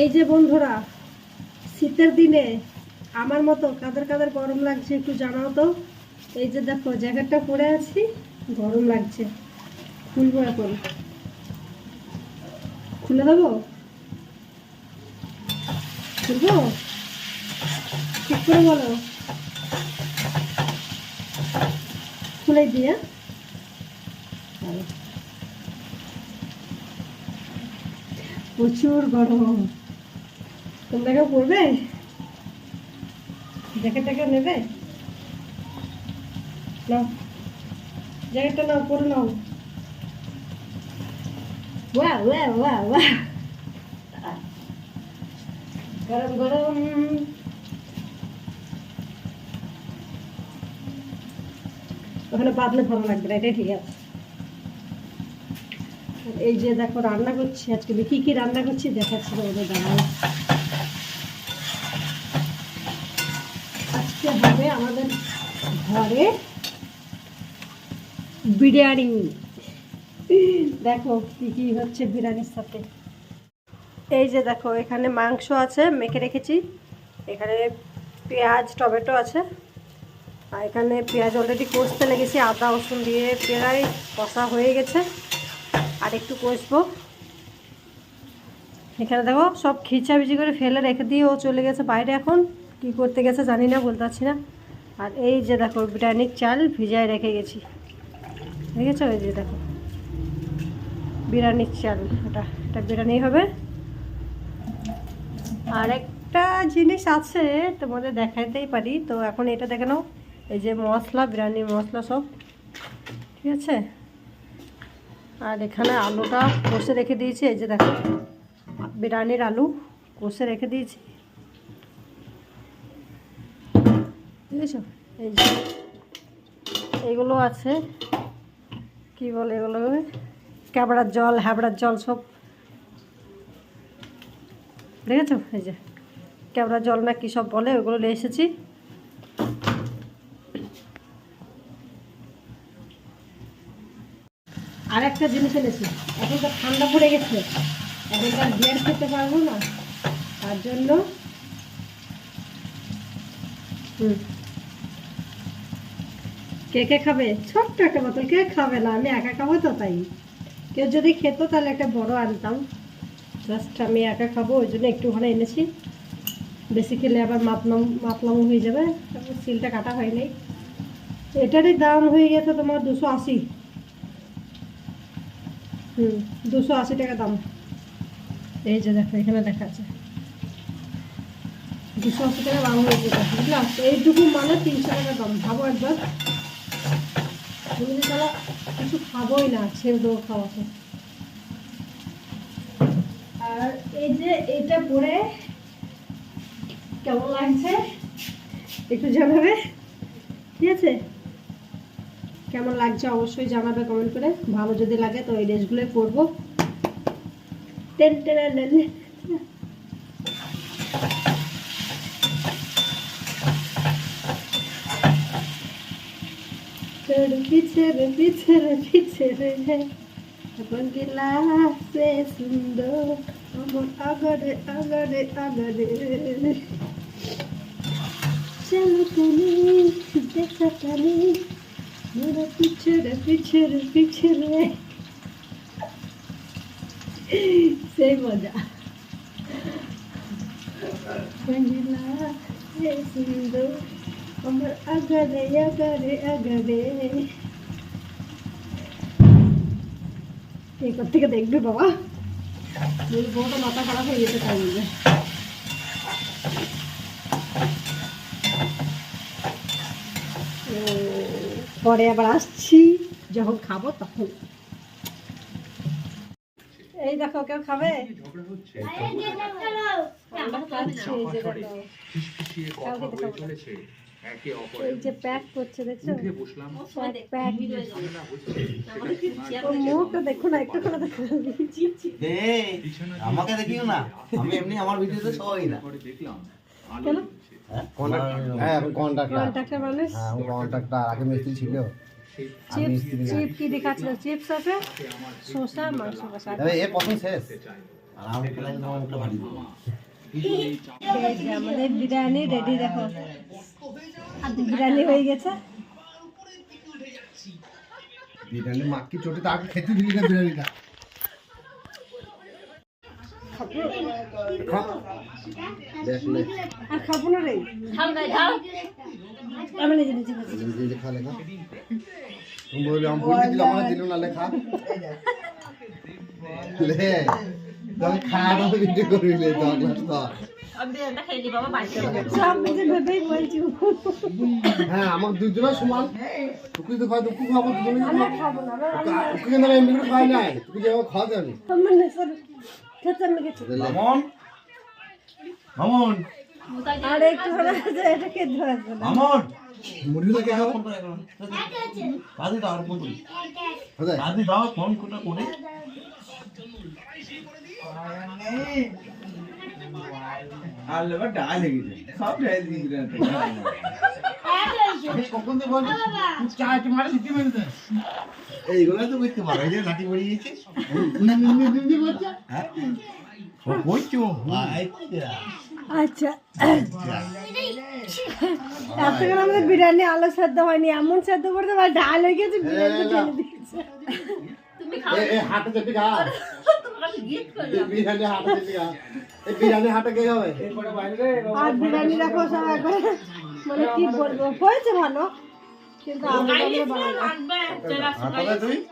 এই যে বন্ধুরা, শীতের দিনে আমার মতো কাদের কাদের গরম লাগছে একটু জানাও তো। এই যে দেখো, জ্যাকেটটা পরে আছি, গরম লাগছে। খুলবো এখন। খুলে দেবো? খুলবো? ঠিক করে বলো। খুলে দিয়ে প্রচুর গরম। তোমরা কেউ পড়বে? জ্যাকেটটাকে নেবে? নাও। জ্যাকেটটা নাও পরে নাও। গরম গরম। ওখানে বাদলে ভালো লাগবে, না এটাই ঠিক আছে। এই যে দেখো, রান্না করছি আজকে। আমি কি কি রান্না করছি দেখাচ্ছি তোমাদের দাঁড়াও হবে আমাদের ঘরে বিরিয়ানি। দেখো কি কি হচ্ছে বিরিয়ানির সাথে। এই যে দেখো, এখানে মাংস আছে, মেখে রেখেছি। এখানে পেঁয়াজ, টমেটো আছে। আর এখানে পেঁয়াজ অলরেডি কষতে লেগেছি, আদা, রসুন দিয়ে প্রায় কষা হয়ে গেছে। আর একটু কষবো। এখানে দেখো, সব খিচাবিচি করে ফেলে রেখে দিয়ে ও চলে গেছে বাইরে এখন। কি করতে গেছে জানি না, বলতে পারছি না। আর এই যে দেখো বিরিয়ানির চাল ভিজায় রেখে গেছি। দেখেছ? এই যে দেখো বিরিয়ানির চাল এটা এটা বিরিয়ানি হবে। আর একটা জিনিস আছে, তোমাদের দেখাইতেই পারি। তো এখন এটা দেখে নাও, এই যে মশলা বিরিয়ানির মশলা সব। ঠিক আছে? আর এখানে আলুটা কষে রেখে দিয়েছি, এই যে দেখো বিরিয়ানির আলু কষে রেখে দিয়েছি। বুঝেছ এই যে, এগুলো আছে, কি বলে এগুলো? ক্যাবড়ার জল হ্যাবড়ার জল সব। দেখেছ? এই যে, ক্যাবড়ার জল না কী সব বলে? ওগুলো নিয়ে এসেছি। আর একটা জিনিস এনেছি। এখন তো ঠান্ডা পড়ে গেছে। এখন তো বিয়ার খেতে পারব না। তার জন্য, হুম। কে কে খাবে? ছোট্ট একটা বোতল, কে খাবে না? আমি একা খাব তো তাই। কেউ যদি খেত তাহলে একটা বড় আনতাম। জাস্ট আমি একা খাব, ওই জন্য একটুখানি এনেছি। বেশি খেলে আবার মাপলাম মাপলাম হয়ে যাবে। সিলটা কাটা হয়নি এটারই দাম হয়ে গেছে তোমার দুশো আশি। হুম, দুশো আশি টাকা দাম। এই যে দেখো, এখানে দেখা আছে দুশো আশি টাকা দাম হয়ে গেছে। বুঝলাম এইটুকু মানে তিনশো টাকা দাম। ভাবো একবার। তুমি যদি তারা কিছু খাবোই না, ছেড়ে খাওয়াতে। আর এই যে এইটা পরে কেমন লাগছে? একটু জানাবে? ঠিক আছে? কেমন লাগছে অবশ্যই জানাবে কমেন্ট করে। ভালো যদি লাগে তো এই ড্রেসগুলোই পরবো। Ten ten. টেন তোর পিছনে পিছনে পিছনে এখন গিলাসে সুন্দর আমার আগরে আগরে আগরে চলো তুমি দেখা টানি মোরা পিছনে পিছনে পিছনে সেই মজা গিলাসে সুন্দর আমার আগরে আগরে আগরে। এরপর থেকে দেখবি বাবা। এই বউটা মাথা খারাপ হয়ে যেতে তাই বলবে ও, পরে আবার আসছি যখন খাব তখন। এই দেখো কেউ খাবে? ঝগড়া হচ্ছে আমরা খাচ্ছি এই যে একে অপরের প্যাক করছে দেখছ? উঠে বসলাম। প্যাক মুখটা দেখো না একটু করে দেখো এই, আমাকে দেখিও না। আমি এমনি আমার ভিডিওতে সবাই না। পরে দেখলাম কেন? হ্যাঁ? কন্ট্রাক্টর কন্ট্রাক্টর হ্যাঁ কন্ট্রাক্টর আগে মিস্ত্রি ছিল। চিপস চিপ কি দেখাচ্ছিল চিপস আছে? শসা মাংস কষা এ প্রথম শেষ। আর আমি খেলাম তোমার মুখটা ভারী দেবো এই যে আমাদের বিরিয়ানি রেডি দেখো। বিরিয়ানি হয়ে গেছে। বিরিয়ানি মাক্কি চোটে তাকে খেতে দিলি না বিরিয়ানিটা আর খাব না রে। আমি নিজে নিজে নিজে নিজে খা লেখা। তুমি বললে আমি বলে দিলাম আমার দিল না লেখা। লে তুমি খাওয়া ভিডিও করবি লে তো। হ্যাঁ আমার দুজনের সমান। তুই তো খাই তুই খাব দুজনে না আমরা তুই কিন্তু এমনি খাই নাই তুই যে খাওয়া যাবে। আমি মামন? মামন? আর একটু হলে এটা খেতে হবে মামন মুড়ি খাব? কাজে দাও ফোন করি। কাজে দাও ফোন কোটা করে। আর লেবার ডাল লেগেছে সব ডাল দিয়ে দিলেন কখন তো বল চা মারে দিতে মেরে দে এইগুলো তো করতে পারো যে লাঠি পড়ে গেছে। হ্যাঁ? ও কইছো আচ্ছা। এতক্ষণ আমাদের বিরিয়ানি আলু সেদ্ধ হয়নি এমন সেদ্ধ করতে ডাল হয়ে গেছে বিরিয়ানি হাটে যেতে গা বিরিয়ানি হাটে গা এই বিরিয়ানি হাটে কে আর বিরিয়ানি রাখো সব একবার মানে কি বলব? হয়েছে ভালো। কিন্তু তুমি।